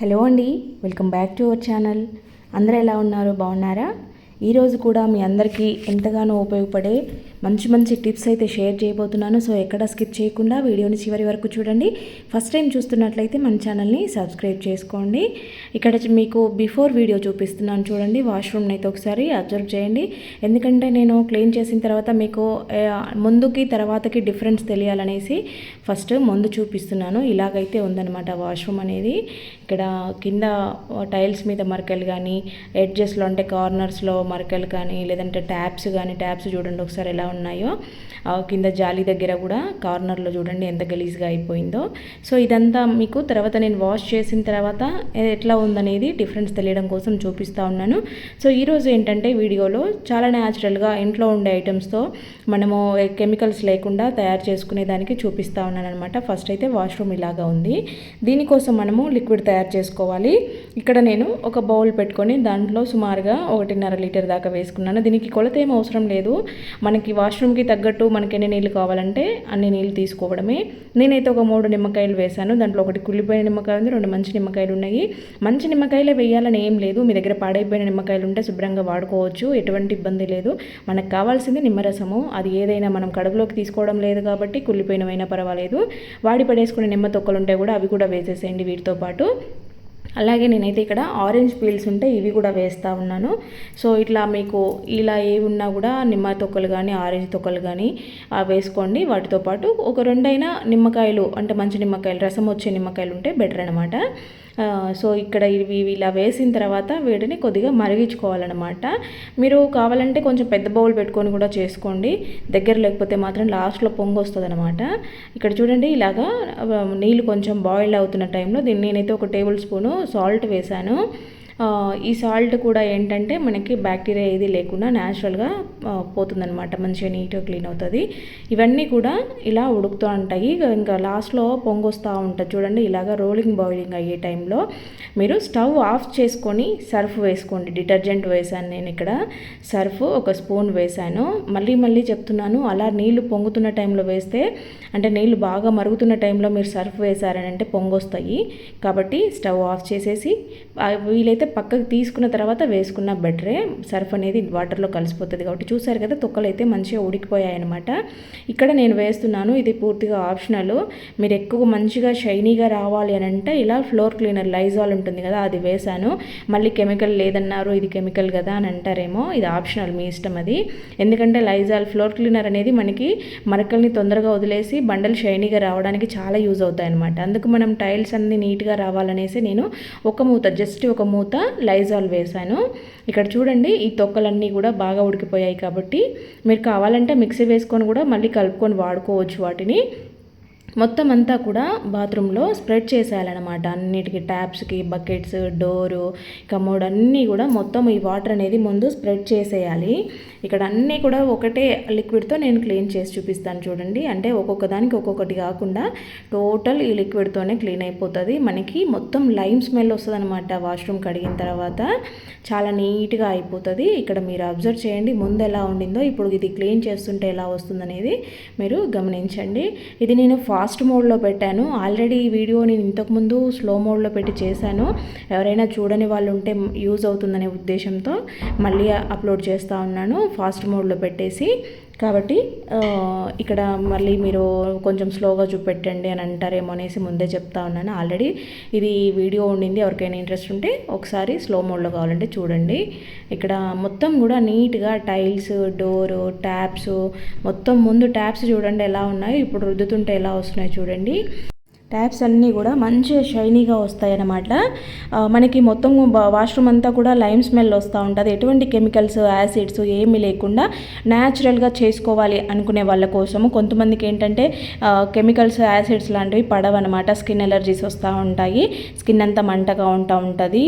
Hello అండి welcome back to our channel. అందరూ ఎలా ఉన్నారు? బాగున్నారా? ఈరోజు కూడా మీ అందరికీ ఎంతగానో ఉపయోగపడే మంచి మంచి టిప్స్ అయితే షేర్ చేయబోతున్నాను. సో ఎక్కడ స్కిప్ చేయకుండా వీడియోని చివరి వరకు చూడండి. ఫస్ట్ టైం చూస్తున్నట్లయితే మన ఛానల్ని సబ్స్క్రైబ్ చేసుకోండి. ఇక్కడ మీకు బిఫోర్ వీడియో చూపిస్తున్నాను చూడండి. వాష్రూమ్ని అయితే ఒకసారి అబ్జర్వ్ చేయండి. ఎందుకంటే నేను క్లీన్ చేసిన తర్వాత మీకు ముందుకి తర్వాతకి డిఫరెన్స్ తెలియాలనేసి ఫస్ట్ ముందు చూపిస్తున్నాను. ఇలాగైతే ఉందన్నమాట వాష్రూమ్ అనేది. ఇక్కడ కింద టైల్స్ మీద మరకలు కానీ ఎడ్జెస్లో అంటే కార్నర్స్లో మరకలు కానీ లేదంటే ట్యాప్స్ కానీ ట్యాప్స్ చూడండి ఒకసారి ఎలా ఉన్నాయో ఆ కింద జాలి దగ్గర కూడా కార్నర్లో చూడండి ఎంత గలీజ్గా అయిపోయిందో. సో ఇదంతా మీకు తర్వాత నేను వాష్ చేసిన తర్వాత ఎట్లా ఉందనేది డిఫరెన్స్ తెలియడం కోసం చూపిస్తూ ఉన్నాను. సో ఈరోజు ఏంటంటే వీడియోలో చాలా న్యాచురల్గా ఇంట్లో ఉండే ఐటమ్స్తో మనము కెమికల్స్ లేకుండా తయారు చేసుకునే దానికి చూపిస్తూ ఉన్నాను అనమాట ఫస్ట్ అయితే వాష్రూమ్ ఇలాగా ఉంది. దీనికోసం మనము లిక్విడ్ తయారు చేసుకోవాలి. ఇక్కడ నేను ఒక బౌల్ పెట్టుకొని దాంట్లో సుమారుగా ఒకటిన్నర లీటర్ దాకా వేసుకున్నాను. దీనికి కొలత ఏం అవసరం లేదు. మనకి వాష్రూమ్కి తగ్గట్టు మనకి ఎన్ని నీళ్ళు కావాలంటే అన్ని నీళ్ళు తీసుకోవడమే. నేనైతే ఒక మూడు నిమ్మకాయలు వేశాను. దాంట్లో ఒకటి కుళ్ళిపోయిన నిమ్మకాయ ఉంది రెండు మంచి నిమ్మకాయలు ఉన్నాయి. మంచి నిమ్మకాయలే వేయాలని ఏం లేదు. మీ దగ్గర పాడైపోయిన నిమ్మకాయలు ఉంటే శుభ్రంగా వాడుకోవచ్చు. ఎటువంటి ఇబ్బంది లేదు. మనకు కావాల్సింది నిమ్మరసము. అది ఏదైనా మనం కడుపులోకి తీసుకోవడం లేదు కాబట్టి కుళ్ళిపోయినవైనా పర్వాలేదు. వాడి పడేసుకునే నిమ్మ తొక్కలు ఉంటే కూడా అవి కూడా వేసేసేయండి వీటితో పాటు. అలాగే నేనైతే ఇక్కడ ఆరెంజ్ పీల్స్ ఉంటే ఇవి కూడా వేస్తూ ఉన్నాను. సో ఇట్లా మీకు ఇలా ఏవి ఉన్నా కూడా నిమ్మ తొక్కలు కానీ ఆరెంజ్ తొక్కలు కానీ వేసుకోండి. వాటితో పాటు ఒక రెండైనా నిమ్మకాయలు అంటే మంచి నిమ్మకాయలు రసం వచ్చే నిమ్మకాయలు ఉంటే బెటర్ అనమాట సో ఇక్కడ ఇవి ఇవి ఇలా వేసిన తర్వాత వీటిని కొద్దిగా మరిగించుకోవాలన్నమాట. మీరు కావాలంటే కొంచెం పెద్ద బౌల్ పెట్టుకొని కూడా చేసుకోండి. దగ్గర లేకపోతే మాత్రం లాస్ట్లో పొంగు వస్తుంది అనమాట ఇక్కడ చూడండి ఇలాగా నీళ్ళు కొంచెం బాయిల్ అవుతున్న టైంలో దీన్ని నేనైతే ఒక టేబుల్ స్పూను సాల్ట్ వేశాను. ఈ సాల్ట్ కూడా ఏంటంటే మనకి బ్యాక్టీరియా ఏది లేకుండా న్యాచురల్గా పోతుందన్నమాట. మంచిగా నీట్గా క్లీన్ అవుతుంది. ఇవన్నీ కూడా ఇలా ఉడుకుతూ ఉంటాయి. ఇంకా లాస్ట్లో పొంగొస్తూ ఉంటుంది. చూడండి ఇలాగ రోలింగ్ బాయిలింగ్ అయ్యే టైంలో మీరు స్టవ్ ఆఫ్ చేసుకొని సర్ఫ్ వేసుకోండి. డిటర్జెంట్ వేసాను నేను ఇక్కడ. సర్ఫ్ ఒక స్పూన్ వేసాను. మళ్ళీ మళ్ళీ చెప్తున్నాను అలా నీళ్ళు పొంగుతున్న టైంలో వేస్తే అంటే నీళ్ళు బాగా మరుగుతున్న టైంలో మీరు సర్ఫ్ వేసారని అంటే పొంగొస్తాయి. కాబట్టి స్టవ్ ఆఫ్ చేసేసి వీలైతే అయితే పక్కకు తీసుకున్న తర్వాత వేసుకున్న బెటరే. సర్ఫ్ అనేది వాటర్లో కలిసిపోతుంది కాబట్టి చూసారు కదా తొక్కలు అయితే మంచిగా ఉడికిపోయాయి అనమాట ఇక్కడ నేను వేస్తున్నాను ఇది పూర్తిగా ఆప్షనల్. మీరు ఎక్కువ మంచిగా షైనీగా రావాలి అని అంటే ఇలా ఫ్లోర్ క్లీనర్ లైజాల్ ఉంటుంది కదా అది వేశాను. మళ్ళీ కెమికల్ లేదన్నారు ఇది కెమికల్ కదా అని అంటారేమో ఇది ఆప్షనల్ మీ ఇష్టం అది. ఎందుకంటే లైజాల్ ఫ్లోర్ క్లీనర్ అనేది మనకి మరకల్ని తొందరగా వదిలేసి బండలు షైనీగా రావడానికి చాలా యూజ్ అవుతాయి అనమాట అందుకు మనం టైల్స్ అన్ని నీట్గా రావాలనేసి నేను ఒక మూత జస్ట్ ఒక మూత లైజాల్ వేశాను. ఇక్కడ చూడండి ఈ తొక్కలన్నీ కూడా బాగా ఉడికిపోయాయి కాబట్టి మీరు కావాలంటే మిక్సీ వేసుకొని కూడా మళ్ళీ కలుపుకొని వాడుకోవచ్చు వాటిని. మొత్తం అంతా కూడా బాత్రూంలో స్ప్రెడ్ చేసేయాలన్నమాట. అన్నిటికీ ట్యాప్స్కి బకెట్స్ డోరు కమోడ్ అన్నీ కూడా మొత్తం ఈ వాటర్ అనేది ముందు స్ప్రెడ్ చేసేయాలి. ఇక్కడ అన్నీ కూడా ఒకటే లిక్విడ్తో నేను క్లీన్ చేసి చూపిస్తాను చూడండి. అంటే ఒక్కొక్క దానికి ఒక్కొక్కటి కాకుండా టోటల్ ఈ లిక్విడ్తోనే క్లీన్ అయిపోతుంది. మనకి మొత్తం లైమ్ స్మెల్ వస్తుంది అనమాట వాష్రూమ్ కడిగిన తర్వాత. చాలా నీట్గా అయిపోతుంది. ఇక్కడ మీరు అబ్జర్వ్ చేయండి ముందు ఎలా ఉండిందో. ఇప్పుడు ఇది క్లీన్ చేస్తుంటే ఎలా వస్తుందనేది మీరు గమనించండి. ఇది నేను ఫాస్ట్ మోడ్లో పెట్టాను. ఆల్రెడీ ఈ వీడియో నేను ఇంతకుముందు స్లో మోడ్లో పెట్టి చేశాను. ఎవరైనా చూడని వాళ్ళు ఉంటే యూజ్ అవుతుందనే ఉద్దేశంతో మళ్ళీ అప్లోడ్ చేస్తూ ఉన్నాను. ఫాస్ట్ మోడ్లో పెట్టేసి కాబట్టి ఇక్కడ మళ్ళీ మీరు కొంచెం స్లోగా చూపెట్టండి అని అంటారేమో అనేసి ముందే చెప్తా ఉన్నాను. ఆల్రెడీ ఇది వీడియో ఉండింది ఎవరికైనా ఇంట్రెస్ట్ ఉంటే ఒకసారి స్లో మోడ్లో కావాలంటే చూడండి. ఇక్కడ మొత్తం కూడా నీట్గా టైల్స్ డోరు ట్యాప్స్ మొత్తం ముందు ట్యాప్స్ చూడండి ఎలా ఉన్నాయో ఇప్పుడు రుద్దుతుంటే ఎలా వస్తున్నాయో చూడండి. ట్యాప్స్ అన్నీ కూడా మంచిగా షైనీగా వస్తాయన్నమాట. మనకి మొత్తం వాష్రూమ్ అంతా కూడా లైమ్ స్మెల్ వస్తూ ఉంటుంది. ఎటువంటి కెమికల్స్ యాసిడ్స్ ఏమీ లేకుండా న్యాచురల్గా చేసుకోవాలి అనుకునే వాళ్ళ కోసము కొంతమందికి ఏంటంటే కెమికల్స్ యాసిడ్స్ లాంటివి పడవన్నమాట. స్కిన్ ఎలర్జీస్ వస్తూ ఉంటాయి. స్కిన్ అంతా మంటగా ఉంటా ఉంటుంది.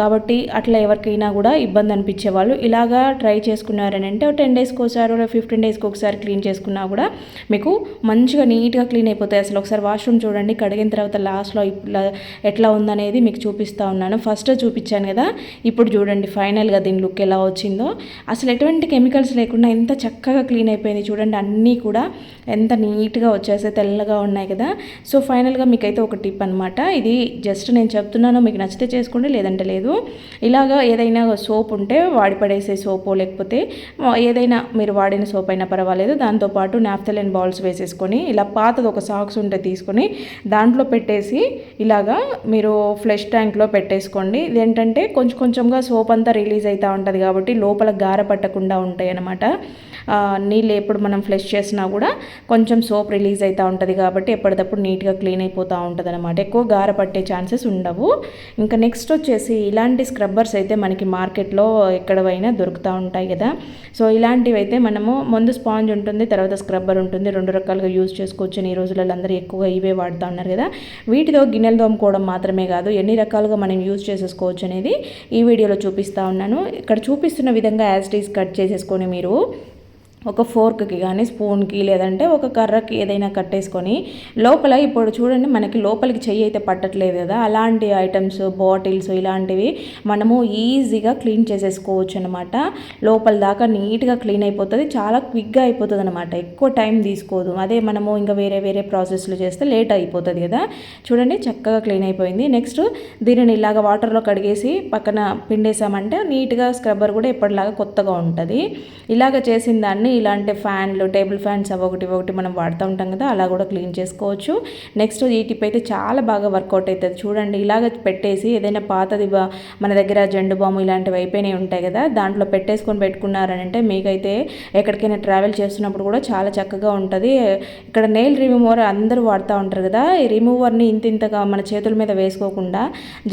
కాబట్టి అట్లా ఎవరికైనా కూడా ఇబ్బంది అనిపించే వాళ్ళు ఇలాగా ట్రై చేసుకున్నారని అంటే టెన్ డేస్కి ఒకసారి ఫిఫ్టీన్ డేస్కి ఒకసారి క్లీన్ చేసుకున్నా కూడా మీకు మంచిగా నీట్గా క్లీన్ అయిపోతాయి. అసలు ఒకసారి వాష్రూమ్ చూడండి కడిగిన తర్వాత లాస్ట్లో ఇట్లా ఎట్లా ఉందనేది మీకు చూపిస్తూ ఉన్నాను. ఫస్ట్ చూపించాను కదా ఇప్పుడు చూడండి ఫైనల్గా దీని లుక్ ఎలా వచ్చిందో. అసలు ఎటువంటి కెమికల్స్ లేకుండా ఎంత చక్కగా క్లీన్ అయిపోయింది చూడండి అన్నీ కూడా ఎంత నీట్గా వచ్చేసి తెల్లగా ఉన్నాయి కదా. సో ఫైనల్గా మీకైతే ఒక టిప్ అనమాట ఇది జస్ట్ నేను చెప్తున్నాను మీకు నచ్చితే చేసుకోండి లేదంటే లేదు. ఇలాగా ఏదైనా సోప్ ఉంటే వాడి పడేసే సోపు లేకపోతే ఏదైనా మీరు వాడిన సోప్ అయినా పర్వాలేదు. దాంతోపాటు నాఫ్తలిన్ బాల్స్ వేసేసుకొని ఇలా పాతది ఒక సాక్స్ ఉంటే తీసుకొని దాంట్లో పెట్టేసి ఇలాగా మీరు ఫ్లెష్ ట్యాంక్లో పెట్టేసుకోండి. ఇదేంటంటే కొంచెం కొంచెంగా సోప్ అంతా రిలీజ్ అవుతూ ఉంటుంది కాబట్టి లోపల గార పట్టకుండా ఉంటాయి అన్నమాట నీళ్ళు ఎప్పుడు మనం ఫ్లెష్ చేసినా కూడా కొంచెం సోప్ రిలీజ్ అవుతూ ఉంటుంది కాబట్టి ఎప్పటికప్పుడు నీట్గా క్లీన్ అయిపోతూ ఉంటుంది అనమాట ఎక్కువ గార పట్టే ఛాన్సెస్ ఉండవు. ఇంకా నెక్స్ట్ వచ్చేసి ఇలాంటి స్క్రబ్బర్స్ అయితే మనకి మార్కెట్లో ఎక్కడైనా దొరుకుతూ ఉంటాయి కదా. సో ఇలాంటివి అయితే మనము ముందు స్పాంజ్ ఉంటుంది తర్వాత స్క్రబ్బర్ ఉంటుంది. రెండు రకాలుగా యూజ్ చేసుకోవచ్చు ఈ రోజులలో అందరూ ఎక్కువగా ఇవే వాడుతూ ఉన్నారు కదా. వీటితో గిన్నెలు తోముకోవడం మాత్రమే కాదు ఎన్ని రకాలుగా మనం యూజ్ చేసేసుకోవచ్చు అనేది ఈ వీడియోలో చూపిస్తూ ఉన్నాను. ఇక్కడ చూపిస్తున్న విధంగా యాజ్ టీస్ కట్ చేసేసుకొని మీరు ఒక ఫోర్క్కి కానీ స్పూన్కి లేదంటే ఒక కర్రకి ఏదైనా కట్టేసుకొని లోపల ఇప్పుడు చూడండి మనకి లోపలికి చెయ్యి అయితే పట్టట్లేదు కదా. అలాంటి ఐటమ్స్ బాటిల్స్ ఇలాంటివి మనము ఈజీగా క్లీన్ చేసేసుకోవచ్చు అనమాట లోపల దాకా నీట్గా క్లీన్ అయిపోతుంది చాలా క్విక్గా అయిపోతుంది అనమాట ఎక్కువ టైం తీసుకోదు. అదే మనము ఇంకా వేరే వేరే ప్రాసెస్లు చేస్తే లేట్ అయిపోతుంది కదా. చూడండి చక్కగా క్లీన్ అయిపోయింది. నెక్స్ట్ దీనిని ఇలాగ వాటర్లో కడిగేసి పక్కన పిండేసామంటే నీట్గా స్క్రబ్బర్ కూడా ఎప్పటిలాగా కొత్తగా ఉంటుంది. ఇలాగ చేసిన దాన్ని ఇలాంటి ఫ్యాన్లు టేబుల్ ఫ్యాన్స్ అవి ఒకటి ఒకటి మనం వాడుతూ ఉంటాం కదా అలా కూడా క్లీన్ చేసుకోవచ్చు. నెక్స్ట్ ఈ టిప్ అయితే చాలా బాగా వర్కౌట్ అవుతుంది. చూడండి ఇలాగ పెట్టేసి ఏదైనా పాతది మన దగ్గర జెండు బాము ఇలాంటివి అయిపోయినాయి ఉంటాయి కదా దాంట్లో పెట్టేసుకొని పెట్టుకున్నారనంటే మీకైతే ఎక్కడికైనా ట్రావెల్ చేస్తున్నప్పుడు కూడా చాలా చక్కగా ఉంటుంది. ఇక్కడ నెయిల్ రిమూవర్ అందరూ వాడుతూ ఉంటారు కదా ఈ రిమూవర్ని ఇంత ఇంతగా మన చేతుల మీద వేసుకోకుండా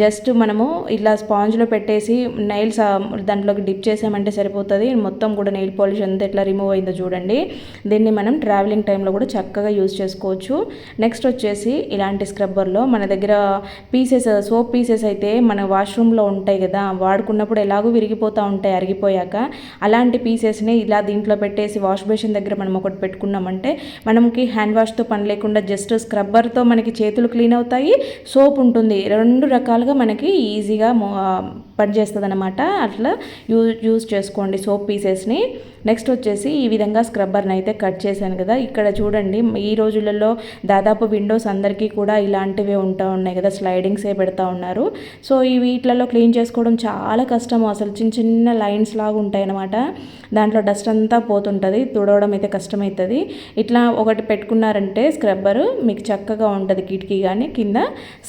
జస్ట్ మనము ఇలా స్పాంజ్లో పెట్టేసి నెయిల్స్ దాంట్లోకి డిప్ చేసామంటే సరిపోతుంది. మొత్తం కూడా నెయిల్ పాలిష్ అంతా ఇట్లా రిమూవ్ అయిందో చూడండి. దీన్ని మనం ట్రావెలింగ్ టైంలో కూడా చక్కగా యూజ్ చేసుకోవచ్చు. నెక్స్ట్ వచ్చేసి ఇలాంటి స్క్రబ్బర్లో మన దగ్గర పీసెస్ సోప్ పీసెస్ అయితే మన వాష్రూమ్లో ఉంటాయి కదా వాడుకున్నప్పుడు ఎలాగో విరిగిపోతూ ఉంటాయి అరిగిపోయాక. అలాంటి పీసెస్ని ఇలా దీంట్లో పెట్టేసి వాష్ బేసిన్ దగ్గర మనం ఒకటి పెట్టుకున్నామంటే మనకి హ్యాండ్ వాష్తో పని లేకుండా జస్ట్ స్క్రబ్బర్తో మనకి చేతులు క్లీన్ అవుతాయి సోప్ ఉంటుంది. రెండు రకాలుగా మనకి ఈజీగా పనిచేస్తుంది అనమాట అట్లా యూ యూజ్ చేసుకోండి సోప్ పీసెస్ని నెక్స్ట్ వచ్చేసి ఈ విధంగా స్క్రబ్బర్ని అయితే కట్ చేశాను కదా. ఇక్కడ చూడండి ఈ రోజులలో దాదాపు విండోస్ అందరికీ కూడా ఇలాంటివే ఉంటా ఉన్నాయి కదా స్లైడింగ్సే పెడతా ఉన్నారు. సో ఈ వీటిలలో క్లీన్ చేసుకోవడం చాలా కష్టం అసలు చిన్న చిన్న లైన్స్ లాగా ఉంటాయి అన్నమాట. దాంట్లో డస్ట్ అంతా పోతుంటుంది తుడవడం అయితే కష్టమవుతుంది ఇట్లా ఒకటి పెట్టుకున్నారంటే స్క్రబ్బరు మీకు చక్కగా ఉంటుంది కిటికీ కానీ కింద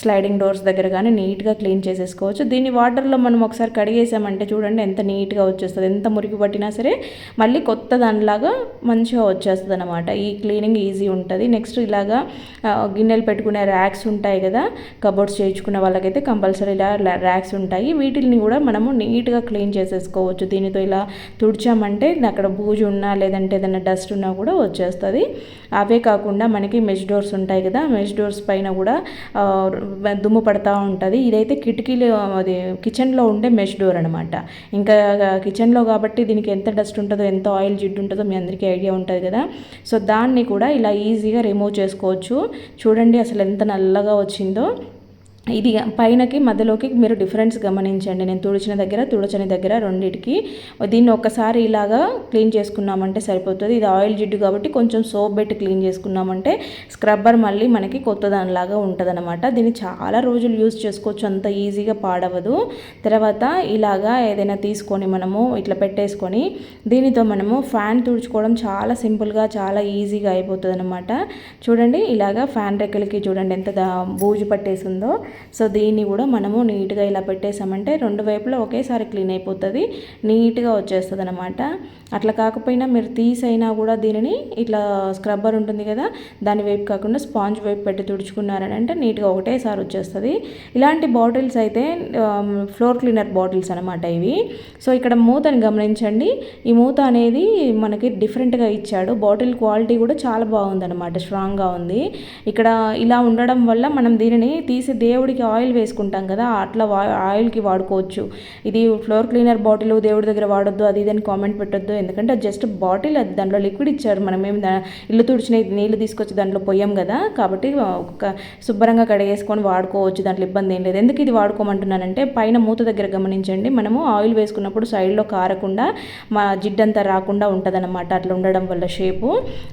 స్లైడింగ్ డోర్స్ దగ్గర కానీ నీట్గా క్లీన్ చేసేసుకోవచ్చు. దీన్ని వాటర్లో మనం ఒకసారి కడిగేసామంటే చూడండి ఎంత నీట్గా వచ్చేస్తుంది. ఎంత మురికి పట్టినా సరే మళ్ళీ కొత్త దానిలాగా మంచిగా వచ్చేస్తుంది అనమాట ఈ క్లీనింగ్ ఈజీ ఉంటుంది. నెక్స్ట్ ఇలాగా గిన్నెలు పెట్టుకునే ర్యాక్స్ ఉంటాయి కదా కబోర్డ్స్ చేయించుకునే వాళ్ళకైతే కంపల్సరీ ఇలా ర్యాక్స్ ఉంటాయి. వీటిని కూడా మనము నీట్గా క్లీన్ చేసేసుకోవచ్చు. దీనితో ఇలా తుడిచామంటే అక్కడ బూజు ఉన్నా లేదంటే ఏదైనా డస్ట్ ఉన్నా కూడా వచ్చేస్తుంది. అవే కాకుండా మనకి మెష్ డోర్స్ ఉంటాయి కదా మెష్ డోర్స్ పైన కూడా దుమ్ము పడతా ఉంటుంది. ఇదైతే కిటికీలు అది కిచెన్లో ఉండే మెష్ డోర్ అనమాట ఇంకా కిచెన్లో కాబట్టి దీనికి ఎంత డస్ట్ ఉంటుందో ఎంత ఆయిల్ జిడ్డు ఉంటుందో మీ అందరికీ ఐడియా ఉంటుంది కదా. సో దాన్ని కూడా ఇలా ఈజీగా రిమూవ్ చేసుకోవచ్చు. చూడండి అసలు ఎంత నల్లగా వచ్చిందో. ఇది పైనకి మధ్యలోకి మీరు డిఫరెన్స్ గమనించండి. నేను తుడిచిన దగ్గర తుడచని దగ్గర రెండింటికి దీన్ని ఒక్కసారి ఇలాగా క్లీన్ చేసుకున్నామంటే సరిపోతుంది. ఇది ఆయిల్ జిడ్డు కాబట్టి కొంచెం సోప్ పెట్టి క్లీన్ చేసుకున్నామంటే స్క్రబ్బర్ మళ్ళీ మనకి కొత్త దానిలాగా ఉంటుందన్నమాట. దీన్ని చాలా రోజులు యూజ్ చేసుకోవచ్చు. అంత ఈజీగా పాడవదు. తర్వాత ఇలాగా ఏదైనా తీసుకొని మనము ఇట్లా పెట్టేసుకొని దీనితో మనము ఫ్యాన్ తుడుచుకోవడం చాలా సింపుల్గా చాలా ఈజీగా అయిపోతుంది అనమాట చూడండి ఇలాగా ఫ్యాన్ రెక్కలకి చూడండి ఎంత బూజు పట్టేసిందో. సో దీన్ని కూడా మనము నీట్గా ఇలా పెట్టేసామంటే రెండు వైపులా ఒకేసారి క్లీన్ అయిపోతుంది నీట్గా వచ్చేస్తుంది అనమాట అట్లా కాకపోయినా మీరు తీసైనా కూడా దీనిని ఇట్లా స్క్రబ్బర్ ఉంటుంది కదా దాని వైపు కాకుండా స్పాంజ్ వైపు పెట్టి తుడుచుకున్నారని అంటే నీట్గా ఒకటేసారి వచ్చేస్తుంది. ఇలాంటి బాటిల్స్ అయితే ఫ్లోర్ క్లీనర్ బాటిల్స్ అనమాట ఇవి. సో ఇక్కడ మూతని గమనించండి. ఈ మూత అనేది మనకి డిఫరెంట్గా ఇచ్చాడు. బాటిల్ క్వాలిటీ కూడా చాలా బాగుందన్నమాట స్ట్రాంగ్గా ఉంది. ఇక్కడ ఇలా ఉండడం వల్ల మనం దీనిని తీసి దేవుడు దేవుడికి ఆయిల్ వేసుకుంటాం కదా అట్లా ఆయిల్కి వాడుకోవచ్చు. ఇది ఫ్లోర్ క్లీనర్ బాటిల్ దేవుడి దగ్గర వాడొద్దు అది ఇదని కామెంట్ పెట్టొద్దు. ఎందుకంటే జస్ట్ బాటిల్ అది దాంట్లో లిక్విడ్ ఇచ్చారు. మనం ఏం ఇల్లు తుడిచిన నీళ్ళు తీసుకొచ్చి దాంట్లో పోయాం కదా కాబట్టి ఒక శుభ్రంగా కడిగేసుకొని వాడుకోవచ్చు దాంట్లో ఇబ్బంది ఏం లేదు. ఎందుకు ఇది వాడుకోమంటున్నానంటే పైన మూత దగ్గర గమనించండి. మనము ఆయిల్ వేసుకున్నప్పుడు సైడ్లో కారకుండా మా జిడ్డంతా రాకుండా ఉంటుందన్నమాట అట్లా ఉండడం వల్ల షేపు.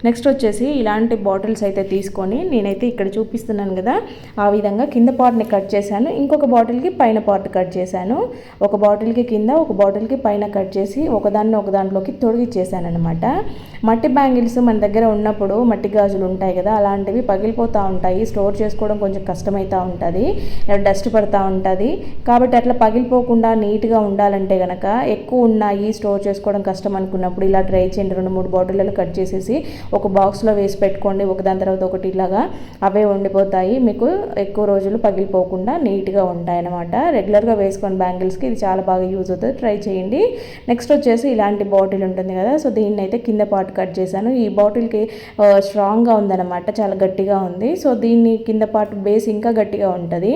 నెక్స్ట్ వచ్చేసి ఇలాంటి బాటిల్స్ అయితే తీసుకొని నేనైతే ఇక్కడ చూపిస్తున్నాను కదా ఆ విధంగా కింద పార్ట్ని కట్ చేశాను. ఇంకొక బాటిల్కి పైన పార్ట్ కట్ చేశాను. ఒక బాటిల్కి కింద ఒక బాటిల్కి పైన కట్ చేసి ఒకదాన్ని ఒక దాంట్లోకి తొడిగిచ్చేసాను అనమాట మట్టి బ్యాంగిల్స్ మన దగ్గర ఉన్నప్పుడు మట్టి గాజులు ఉంటాయి కదా అలాంటివి పగిలిపోతూ ఉంటాయి. స్టోర్ చేసుకోవడం కొంచెం కష్టమవుతూ ఉంటుంది. డస్ట్ పడుతూ ఉంటుంది. కాబట్టి అట్లా పగిలిపోకుండా నీట్గా ఉండాలంటే కనుక ఎక్కువ ఉన్నాయి స్టోర్ చేసుకోవడం కష్టం అనుకున్నప్పుడు ఇలా ట్రై చేయండి. రెండు మూడు బాటిళ్ళలో కట్ చేసేసి ఒక బాక్స్లో వేసి పెట్టుకోండి. ఒకదాని తర్వాత ఒకటి ఇలాగా అవే ఉండిపోతాయి. మీకు ఎక్కువ రోజులు పగిలిపోకుండా నీట్గా ఉంటాయన్నమాట. రెగ్యులర్గా వేసుకొని బ్యాంగిల్స్కి ఇది చాలా బాగా యూజ్ అవుతుంది. ట్రై చేయండి. నెక్స్ట్ వచ్చేసి ఇలాంటి బాటిల్ ఉంటుంది కదా సో దీన్ని అయితే కింద పార్ట్ కట్ చేశాను. ఈ బాటిల్కి స్ట్రాంగ్గా ఉందన్నమాట చాలా గట్టిగా ఉంది. సో దీన్ని కింద పార్ట్ బేస్ ఇంకా గట్టిగా ఉంటుంది.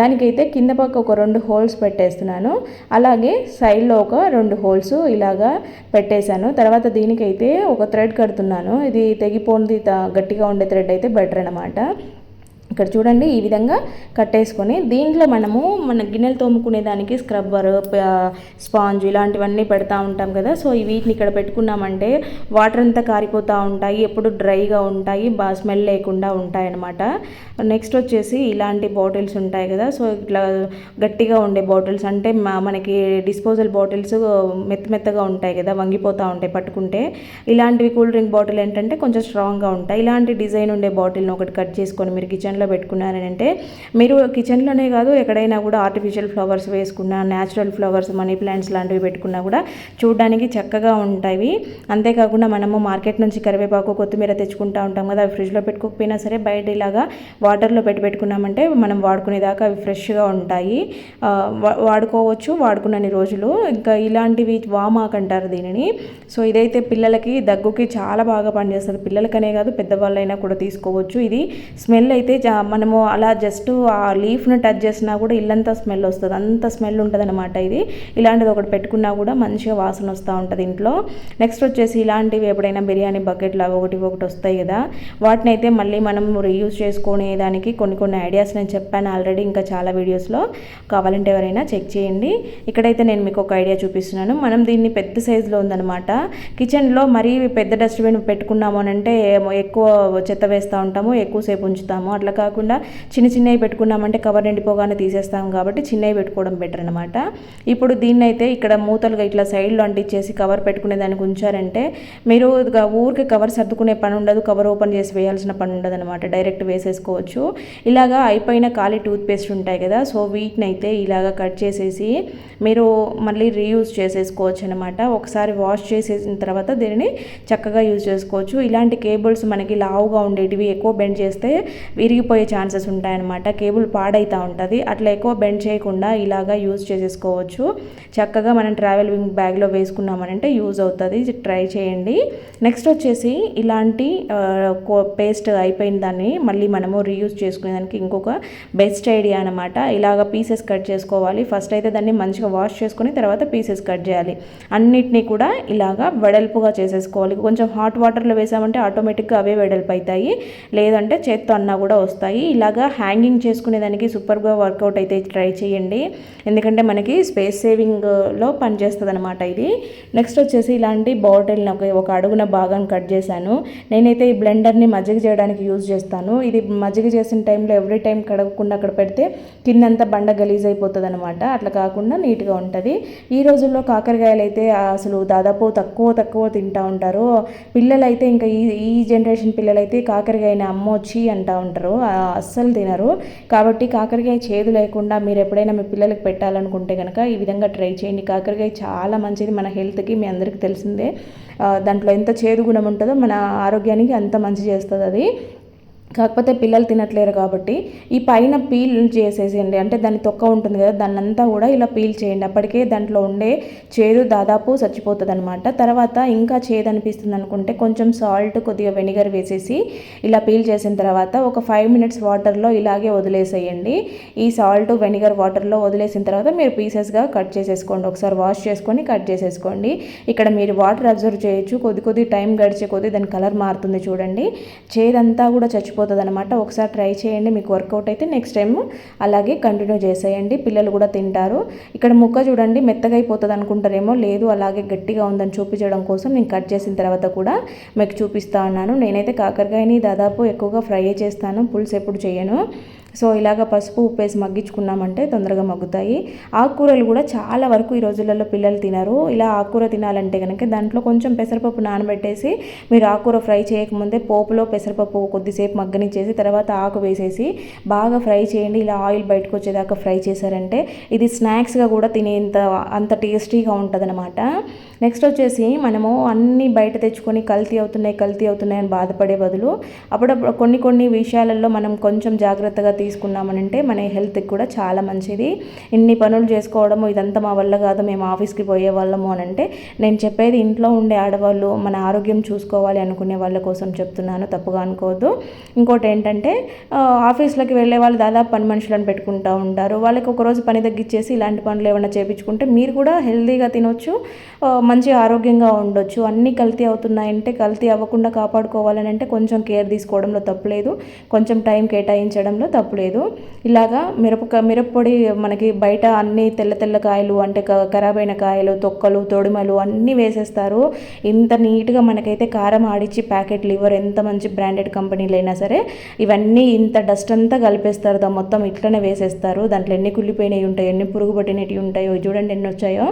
దానికైతే కింద పక్క ఒక రెండు హోల్స్ పెట్టేస్తున్నాను. అలాగే సైడ్లో ఒక రెండు హోల్స్ ఇలాగా పెట్టేశాను. తర్వాత దీనికైతే ఒక థ్రెడ్ కడుతున్నాను. ఇది తెగిపోంది గట్టిగా ఉండే థ్రెడ్ అయితే బెటర్ అనమాట ఇక్కడ చూడండి ఈ విధంగా కట్టేసుకొని దీంట్లో మనము మన గిన్నెలు తోముకునే దానికి స్క్రబ్బర్ స్పాంజ్ ఇలాంటివన్నీ పెడతా ఉంటాం కదా. సో వీటిని ఇక్కడ పెట్టుకున్నామంటే వాటర్ అంతా కారిపోతూ ఉంటాయి ఎప్పుడు డ్రైగా ఉంటాయి బాగా స్మెల్ లేకుండా ఉంటాయి అనమాట నెక్స్ట్ వచ్చేసి ఇలాంటి బాటిల్స్ ఉంటాయి కదా. సో ఇట్లా గట్టిగా ఉండే బాటిల్స్ అంటే మనకి డిస్పోజల్ బాటిల్స్ మెత్త మెత్తగా ఉంటాయి కదా వంగిపోతూ ఉంటాయి పట్టుకుంటే. ఇలాంటివి కూల్ డ్రింక్ బాటిల్ ఏంటంటే కొంచెం స్ట్రాంగ్గా ఉంటాయి. ఇలాంటి డిజైన్ ఉండే బాటిల్ని ఒకటి కట్ చేసుకొని మీరు కిచెన్లో కిచెన్లో పెట్టుకున్నారని అంటే మీరు కిచెన్లోనే కాదు ఎక్కడైనా కూడా ఆర్టిఫిషియల్ ఫ్లవర్స్ వేసుకున్నా న్యాచురల్ ఫ్లవర్స్ మనీ ప్లాంట్స్ లాంటివి పెట్టుకున్నా కూడా చూడడానికి చక్కగా ఉంటాయి. అంతేకాకుండా మనము మార్కెట్ నుంచి కరివేపాకు కొత్తిమీర తెచ్చుకుంటూ ఉంటాం కదా అవి ఫ్రిడ్జ్లో పెట్టుకోకపోయినా సరే బయట ఇలాగా వాటర్లో పెట్టి పెట్టుకున్నామంటే మనం వాడుకునేదాకా అవి ఫ్రెష్గా ఉంటాయి. వాడుకోవచ్చు వాడుకున్నన్ని రోజులు. ఇంకా ఇలాంటివి వామాక్ అంటారు దీనిని. సో ఇదైతే పిల్లలకి దగ్గుకి చాలా బాగా పనిచేస్తుంది. పిల్లలకనే కాదు పెద్దవాళ్ళైనా కూడా తీసుకోవచ్చు. ఇది స్మెల్ అయితే మనము అలా జస్ట్ ఆ లీఫ్ను టచ్ చేసినా కూడా ఇల్లంతా స్మెల్ వస్తుంది. అంత స్మెల్ ఉంటుంది అనమాట ఇది. ఇలాంటిది ఒకటి పెట్టుకున్నా కూడా మంచిగా వాసన వస్తూ ఉంటుంది ఇంట్లో. నెక్స్ట్ వచ్చేసి ఇలాంటివి ఎప్పుడైనా బిర్యానీ బకెట్ లాగా ఒకటి ఒకటి వస్తాయి కదా. వాటిని అయితే మళ్ళీ మనం రీయూజ్ చేసుకునే దానికి కొన్ని కొన్ని ఐడియాస్ నేను చెప్పాను ఆల్రెడీ ఇంకా చాలా వీడియోస్లో. కావాలంటే ఎవరైనా చెక్ చేయండి. ఇక్కడైతే నేను మీకు ఒక ఐడియా చూపిస్తున్నాను. మనం దీన్ని పెద్ద సైజులో ఉందనమాట కిచెన్లో మరీ పెద్ద డస్ట్బిన్ పెట్టుకున్నాము అని అంటే ఎక్కువ చెత్త వేస్తూ ఉంటాము ఎక్కువసేపు ఉంచుతాము. అట్లా కాకుండా చిన్న చిన్నవి పెట్టుకున్నామంటే కవర్ నిండిపోగానే తీసేస్తాం కాబట్టి చిన్నవి పెట్టుకోవడం బెటర్ అనమాట ఇప్పుడు దీన్నైతే ఇక్కడ మూతలుగా ఇట్లా సైడ్లో అంటించేసి కవర్ పెట్టుకునే దానికి ఉంచారంటే మీరు ఊరికి కవర్ సర్దుకునే పని ఉండదు కవర్ ఓపెన్ చేసి వేయాల్సిన పని ఉండదు అనమాట డైరెక్ట్ వేసేసుకోవచ్చు. ఇలాగా అయిపోయిన ఖాళీ టూత్ పేస్ట్ ఉంటాయి కదా సో వీటిని అయితే ఇలాగా కట్ చేసేసి మీరు మళ్ళీ రీయూజ్ చేసేసుకోవచ్చు అనమాట ఒకసారి వాష్ చేసేసిన తర్వాత దీనిని చక్కగా యూజ్ చేసుకోవచ్చు. ఇలాంటి కేబుల్స్ మనకి లావుగా ఉండేటివి ఎక్కువ బెండ్ చేస్తే విరిగిపోయే ఛాన్సెస్ ఉంటాయన్నమాట. కేబుల్ పాడైతూ ఉంటుంది. అట్లా ఎక్కువ బెండ్ చేయకుండా ఇలాగా యూజ్ చేసేసుకోవచ్చు. చక్కగా మనం ట్రావెల్ వింగ్ బ్యాగ్లో వేసుకున్నామనంటే యూజ్ అవుతుంది. ట్రై చేయండి. నెక్స్ట్ వచ్చేసి ఇలాంటి పేస్ట్ అయిపోయిన దాన్ని మళ్ళీ మనము రీయూజ్ చేసుకునేదానికి ఇంకొక బెస్ట్ ఐడియా అనమాట ఇలాగ పీసెస్ కట్ చేసుకోవాలి. ఫస్ట్ అయితే దాన్ని మంచిగా వాష్ చేసుకుని తర్వాత పీసెస్ కట్ చేయాలి. అన్నిటినీ కూడా ఇలాగా వెడల్పుగా చేసేసుకోవాలి. కొంచెం హాట్ వాటర్లో వేసామంటే ఆటోమేటిక్గా అవే వెడల్పు అవుతాయి లేదంటే చేత్తో అన్నా కూడా వస్తుంది. వస్తాయి. ఇలాగా హ్యాంగింగ్ చేసుకునేదానికి సూపర్గా వర్కౌట్ అయితే ట్రై చేయండి. ఎందుకంటే మనకి స్పేస్ సేవింగ్లో uh, పనిచేస్తుంది అనమాట ఇది. నెక్స్ట్ వచ్చేసి ఇలాంటి బాటిల్ని ఒక ఒక అడుగున భాగం కట్ చేశాను. నేనైతే ఈ బ్లెండర్ని మజ్జిగ చేయడానికి యూజ్ చేస్తాను. ఇది మజ్జిగ చేసిన టైంలో ఎవ్రీ టైం కడగకుండా అక్కడ పెడితే కిందంతా బండ గలీజ్ అయిపోతుంది అనమాట అట్లా కాకుండా నీట్గా ఉంటుంది. ఈ రోజుల్లో కాకరకాయలు అయితే అసలు దాదాపు తక్కువ తక్కువ తింటూ ఉంటారు. పిల్లలైతే ఇంకా ఈ ఈ జనరేషన్ పిల్లలైతే కాకరకాయని అమ్మొచ్చి అంటూ ఉంటారు. అస్సలు తినరు. కాబట్టి కాకరకాయ చేదు లేకుండా మీరు ఎప్పుడైనా మీ పిల్లలకి పెట్టాలనుకుంటే కనుక ఈ విధంగా ట్రై చేయండి. కాకరకాయ చాలా మంచిది. మన హెల్త్కి మీ అందరికీ తెలిసిందే. దాంట్లో ఎంత చేదు గుణం ఉంటుందో మన ఆరోగ్యానికి అంత మంచి చేస్తుంది అది కాకపోతే పిల్లలు తినట్లేరు కాబట్టి ఈ పైన పీల్ చేసేసేయండి. అంటే దాని తొక్క ఉంటుంది కదా దాన్ని అంతా కూడా ఇలా పీల్ చేయండి. అప్పటికే దాంట్లో ఉండే చేదు దాదాపు చచ్చిపోతుంది అనమాట తర్వాత ఇంకా చేదు అనిపిస్తుంది అనుకుంటే కొంచెం సాల్ట్ కొద్దిగా వెనిగర్ వేసేసి ఇలా పీల్ చేసిన తర్వాత ఒక ఫైవ్ మినిట్స్ వాటర్లో ఇలాగే వదిలేసేయండి. ఈ సాల్ట్ వెనిగర్ వాటర్లో వదిలేసిన తర్వాత మీరు పీసెస్గా కట్ చేసేసుకోండి. ఒకసారి వాష్ చేసుకొని కట్ చేసేసుకోండి. ఇక్కడ మీరు వాటర్ అబ్జర్వ్ చేయొచ్చు. కొద్ది కొద్ది టైం గడిచే కొద్ది దాని కలర్ మారుతుంది చూడండి. చేదంతా కూడా చచ్చిపోతుంది అనమాట ఒకసారి ట్రై చేయండి మీకు వర్కౌట్ అయితే నెక్స్ట్ టైం అలాగే కంటిన్యూ చేసేయండి. పిల్లలు కూడా తింటారు. ఇక్కడ ముక్క చూడండి మెత్తగా అయిపోతుంది అనుకుంటారేమో లేదు అలాగే గట్టిగా ఉందని చూపించడం కోసం నేను కట్ చేసిన తర్వాత కూడా మీకు చూపిస్తా ఉన్నాను. నేనైతే కాకరకాయని దాదాపు ఎక్కువగా ఫ్రై చేస్తాను పులుసు ఎప్పుడు చేయను. సో ఇలాగ పసుపు ఉప్పు వేసి మగ్గించుకున్నామంటే తొందరగా మగ్గుతాయి. ఆకుకూరలు కూడా చాలా వరకు ఈ రోజులలో పిల్లలు తినరు. ఇలా ఆకుకూర తినాలంటే కనుక దాంట్లో కొంచెం పెసరపప్పు నానబెట్టేసి మీరు ఆకుకూర ఫ్రై చేయకముందే పోపులో పెసరపప్పు కొద్దిసేపు మగ్గనిచ్చేసి తర్వాత ఆకు వేసేసి బాగా ఫ్రై చేయండి. ఇలా ఆయిల్ బయటకు వచ్చేదాకా ఫ్రై చేశారంటే ఇది స్నాక్స్గా కూడా తినేంత అంత టేస్టీగా ఉంటుందన్నమాట. నెక్స్ట్ వచ్చేసి మనము అన్నీ బయట తెచ్చుకొని కల్తీ అవుతున్నాయి కల్తీ అవుతున్నాయి అని బాధపడే బదులు అప్పుడప్పుడు కొన్ని కొన్ని విషయాలలో మనం కొంచెం జాగ్రత్తగా తీసుకున్నామనంటే మన హెల్త్కి కూడా చాలా మంచిది. ఇన్ని పనులు చేసుకోవడము ఇదంతా మా వల్ల కాదు మేము ఆఫీస్కి పోయే వాళ్ళము అని అంటే నేను చెప్పేది ఇంట్లో ఉండే ఆడవాళ్ళు మన ఆరోగ్యం చూసుకోవాలి అనుకునే వాళ్ళ కోసం చెప్తున్నాను తప్పుగా అనుకోవద్దు. ఇంకోటి ఏంటంటే ఆఫీస్లోకి వెళ్ళే వాళ్ళు దాదాపు పని మనుషులను పెట్టుకుంటూ ఉంటారు. వాళ్ళకి ఒకరోజు పని తగ్గించేసి ఇలాంటి పనులు ఏమైనా చేయించుకుంటే మీరు కూడా హెల్తీగా తినొచ్చు. మంచి ఆరోగ్యంగా ఉండొచ్చు. అన్నీ కల్తీ అవుతున్నాయంటే కల్తీ అవ్వకుండా కాపాడుకోవాలని అంటే కొంచెం కేర్ తీసుకోవడంలో తప్పులేదు. కొంచెం టైం కేటాయించడంలో తప్పులేదు. ఇలాగా మిరపక మిరప్పొడి మనకి బయట అన్ని తెల్ల తెల్ల కాయలు అంటే ఖరాబ్ అయిన కాయలు తొక్కలు తొడిమలు అన్నీ వేసేస్తారు. ఇంత నీట్గా మనకైతే కారం ఆడిచ్చి ప్యాకెట్ లివర్ ఎంత మంచి బ్రాండెడ్ కంపెనీలు అయినా సరే ఇవన్నీ ఇంత డస్ట్ అంతా కలిపేస్తారు. దా మొత్తం ఇట్లనే వేసేస్తారు. దాంట్లో ఎన్ని కుళ్ళిపోయినవి ఉంటాయో ఎన్ని పురుగు పట్టినవి ఉంటాయో చూడండి ఎన్ని వచ్చాయో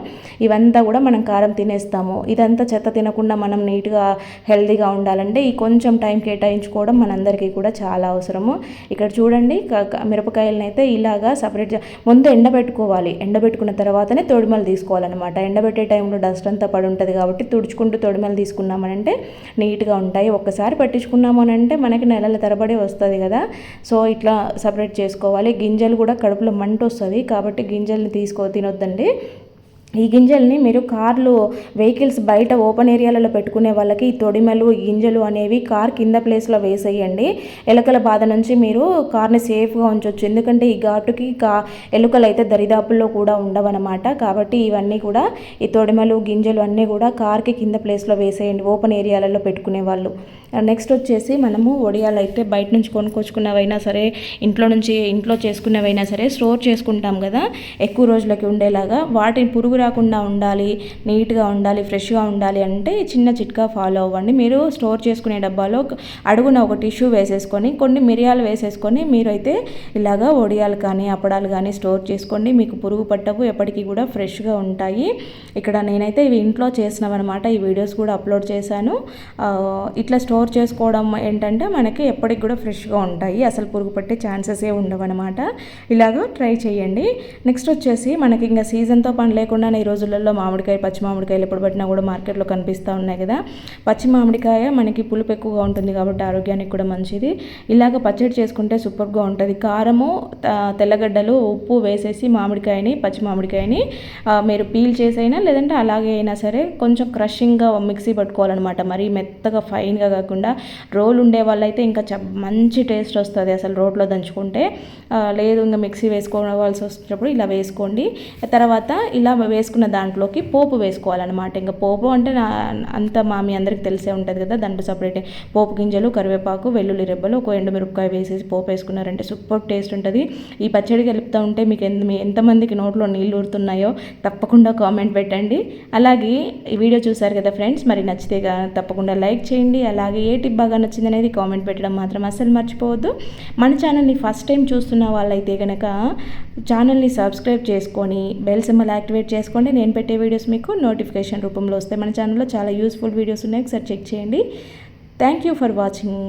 ఇవంతా కూడా మనం కారం తినేస్తాము. ఇదంతా చెత్త తినకుండా మనం నీట్గా హెల్తీగా ఉండాలంటే ఈ కొంచెం టైం కేటాయించుకోవడం మనందరికీ కూడా చాలా అవసరము. ఇక్కడ చూడండి మిరపకాయలను అయితే ఇలాగా సపరేట్ ముందు ఎండబెట్టుకోవాలి. ఎండబెట్టుకున్న తర్వాతనే తొడిమలు తీసుకోవాలన్నమాట. ఎండబెట్టే టైంలో డస్ట్ అంతా పడి ఉంటుంది కాబట్టి తుడుచుకుంటూ తొడిమలు తీసుకున్నామనంటే నీట్గా ఉంటాయి. ఒక్కసారి పట్టించుకున్నామనంటే మనకి నెలల తరబడి వస్తుంది కదా. సో ఇట్లా సపరేట్ చేసుకోవాలి. గింజలు కూడా కడుపులో మంట వస్తుంది కాబట్టి గింజల్ని తీసుకో తినొద్దండి. ఈ గింజల్ని మీరు కార్లు వెహికల్స్ బయట ఓపెన్ ఏరియాలలో పెట్టుకునే వాళ్ళకి ఈ తొడిమలు గింజలు అనేవి కార్ కింద ప్లేస్లో వేసేయండి. ఎలుకల బాధ నుంచి మీరు కార్ని సేఫ్గా ఉంచవచ్చు ఎందుకంటే ఈ ఘాటుకి కా ఎలుకలు అయితే దరిదాపుల్లో కూడా ఉండవన్నమాట కాబట్టి ఇవన్నీ కూడా ఈ తొడిమలు గింజలు అన్నీ కూడా కార్కి కింద ప్లేస్లో వేసేయండి. ఓపెన్ ఏరియాలలో పెట్టుకునే వాళ్ళు. నెక్స్ట్ వచ్చేసి మనము వడియాలు అయితే బయట నుంచి కొనుక్కొచ్చుకున్నవైనా సరే ఇంట్లో నుంచి ఇంట్లో చేసుకున్నవైనా సరే స్టోర్ చేసుకుంటాం కదా ఎక్కువ రోజులకి ఉండేలాగా. వాటిని పురుగు రాకుండా ఉండాలి నీట్గా ఉండాలి ఫ్రెష్గా ఉండాలి అంటే చిన్న చిట్కా ఫాలో అవ్వండి. మీరు స్టోర్ చేసుకునే డబ్బాలో అడుగున ఒక టిష్యూ వేసేసుకొని కొన్ని మిరియాలు వేసేసుకొని మీరైతే ఇలాగా ఒడియాలు కానీ అప్పడాలు కానీ స్టోర్ చేసుకోండి. మీకు పురుగు పట్టవు ఎప్పటికీ కూడా ఫ్రెష్గా ఉంటాయి. ఇక్కడ నేనైతే ఇవి ఇంట్లో చేసినవన్నమాట. ఈ వీడియోస్ కూడా అప్లోడ్ చేశాను. ఇట్లా స్టోర్ చేసుకోవడం ఏంటంటే మనకి ఎప్పటికి కూడా ఫ్రెష్గా ఉంటాయి. అసలు పురుగు పట్టే ఛాన్సెస్ ఏ ఉండవన్నమాట. ఇలాగ ట్రై చేయండి. నెక్స్ట్ వచ్చేసి మనకి ఇంకా సీజన్తో పని లేకుండా ఈ రోజులలో మామిడికాయ పచ్చి మామిడికాయలు ఎప్పుడు పట్టినా కూడా మార్కెట్లో కనిపిస్తూ ఉన్నాయి కదా. పచ్చి మామిడికాయ మనకి పులుపు ఎక్కువగా ఉంటుంది కాబట్టి ఆరోగ్యానికి కూడా మంచిది. ఇలాగ పచ్చడి చేసుకుంటే సూపర్గా ఉంటుంది. కారము తెల్లగడ్డలు ఉప్పు వేసేసి మామిడికాయని పచ్చి మామిడికాయని మీరు పీల్ చేసైనా లేదంటే అలాగే అయినా సరే కొంచెం క్రషింగ్గా మిక్సీ పట్టుకోవాలన్నమాట. మరీ మెత్తగా ఫైన్గా కాకుండా రోల్ ఉండే వాళ్ళైతే ఇంకా మంచి టేస్ట్ వస్తుంది అసలు రోట్లో దంచుకుంటే. లేదు ఇంకా మిక్సీ వేసుకోవాల్సి వచ్చినప్పుడు ఇలా వేసుకోండి. తర్వాత ఇలా వేసుకున్న దాంట్లోకి పోపు వేసుకోవాలన్నమాట. ఇంకా పోపు అంటే అంత మా మీ అందరికి తెలిసే ఉంటుంది కదా దాంట్లో సపరేట్ పోపు గింజలు కరివేపాకు వెల్లుల్లి రెబ్బలు ఒక ఎండుమిరపకాయ వేసేసి పోపు వేసుకున్నారంటే సూపర్ టేస్ట్ ఉంటుంది. ఈ పచ్చడి కలుపుతూ ఉంటే మీకు ఎంత మీ ఎంతమందికి నోట్లో నీళ్ళు ఊరుతున్నాయో తప్పకుండా కామెంట్ పెట్టండి. అలాగే ఈ వీడియో చూసారు కదా ఫ్రెండ్స్ మరి నచ్చితే తప్పకుండా లైక్ చేయండి. అలాగే ఏ టిప్ బాగా నచ్చింది అనేది కామెంట్ పెట్టడం మాత్రం అస్సలు మర్చిపోవద్దు. మన ఛానల్ని ఫస్ట్ టైం చూస్తున్న వాళ్ళైతే కనుక ఛానల్ని సబ్స్క్రైబ్ చేసుకొని బెల్ సింబల్ యాక్టివేట్ చేసుకోండి. నేను పెట్టే వీడియోస్ మీకు నోటిఫికేషన్ రూపంలో వస్తాయి. మన ఛానల్లో చాలా యూస్ఫుల్ వీడియోస్ ఉన్నాయి. ఒకసారి చెక్ చేయండి. Thank you for watching.